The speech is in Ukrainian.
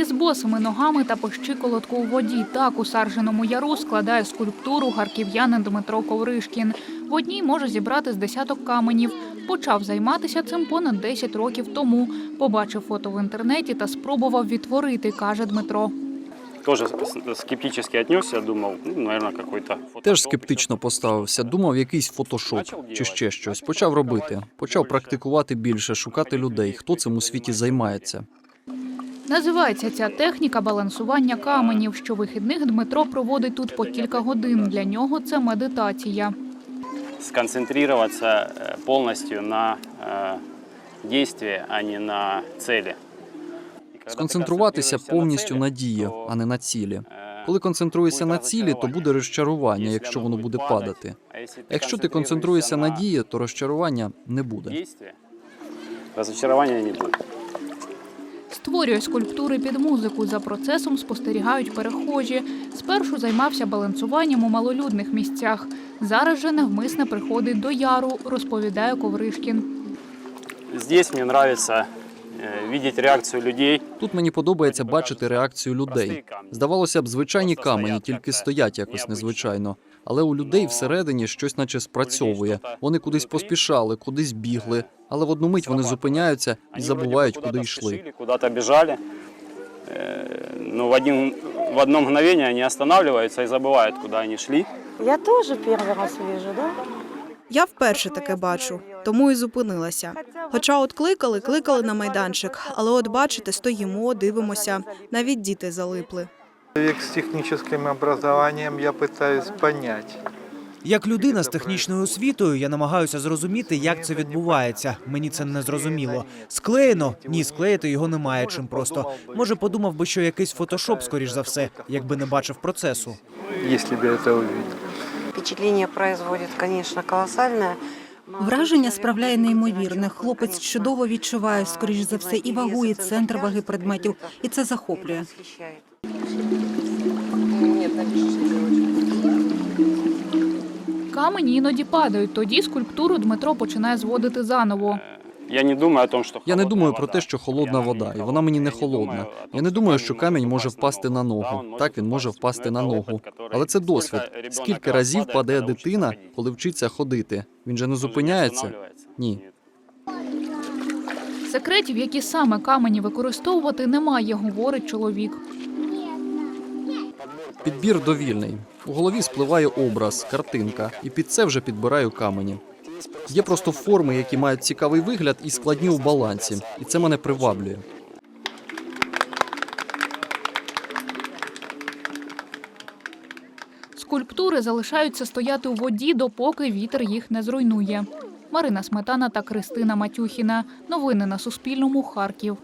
босими ногами та по щиколотку у воді. Так у Сарженому яру складає скульптуру харків'янин Дмитро Ковришкін. В одній може зібрати з десяток каменів. Почав займатися цим понад 10 років тому. Побачив фото в інтернеті та спробував відтворити, каже Дмитро. Тоже с- скептически отнесся, думал, ну, наверное, какой-то фотошоп. Теж скептично поставився, думав якийсь фотошоп чи ще щось. Почав робити, почав практикувати більше, шукати людей, хто цим у світі займається. Називається ця техніка балансування каменів. Щовихідних Дмитро проводить тут по кілька годин. Для нього це медитація. Сконцентрироваться э, полностью на э, действии, а не на цели. И когда ты Сконцентруватися концентрируешься повністю на цели, дії, то, а не на цілі. э, Коли концентруєшся на цілі, то буде розчарування, якщо воно буде падати. А если ты Якщо ти концентруєшся на на дії, то розчарування не буде. действие, разочарования не будет. Створює скульптури під музику. За процесом спостерігають перехожі. Спершу займався балансуванням у малолюдних місцях. Зараз же навмисне приходить до яру, розповідає Ковришкін. Здесь мені нравится э, видеть реакцию людей. Тут мені подобається бачити реакцію людей. Здавалося б, звичайні камені тільки стоять якось незвичайно. Але у людей всередині щось наче спрацьовує. Вони кудись поспішали, кудись бігли, але в одну мить вони зупиняються і Они забувають, вроде бы куди куда-то йшли. спешили, Куда-то бежали. Э, Но в, один, в одно мгновение они останавливаются и забывают, куда они шли. Я тоже первый раз вижу, да? Я вперше таке бачу, тому і зупинилася. Хоча от кликали, кликали на майданчик, але от бачите, стоїмо, дивимося, навіть діти залипли. Человек с техническим образованием, я пытаюсь понять. Як людина з технічною освітою, я намагаюся зрозуміти, як це відбувається. Мені це не зрозуміло. Склеєно? Ні, склеїти його немає чим просто. Може, подумав би, що якийсь фотошоп, скоріш за все, якби не бачив процесу. Если бы я это увидел. Впечатление производить, звісно, колосальне. Враження справляє неймовірне. Хлопець чудово відчуває, скоріш за все, і вагу, і центр ваги предметів, і це захоплює. Камені іноді падають. Тоді скульптуру Дмитро починає зводити заново. Я не думаю о том, что Я не думаю про те, що холодна вода, і вона мені не холодна. Я не думаю що камінь може впасти на ногу. Так, він може впасти. на ногу. Але це досвід. Скільки разів падає, дитина, коли вчиться ходити? Він же не Он же не зупиняється. Ні. Секретів, які саме камені використовувати, немає, говорить чоловік. Підбір довільний. У голові спливає образ, картинка, і під це вже підбираю камені. Є просто форми, які мають цікавий вигляд і складні у балансі, і це мене приваблює. Скульптури залишаються стояти у воді, допоки вітер їх не зруйнує. Марина Сметана та Кристина Матюхіна. Новини на Суспільному. Харків.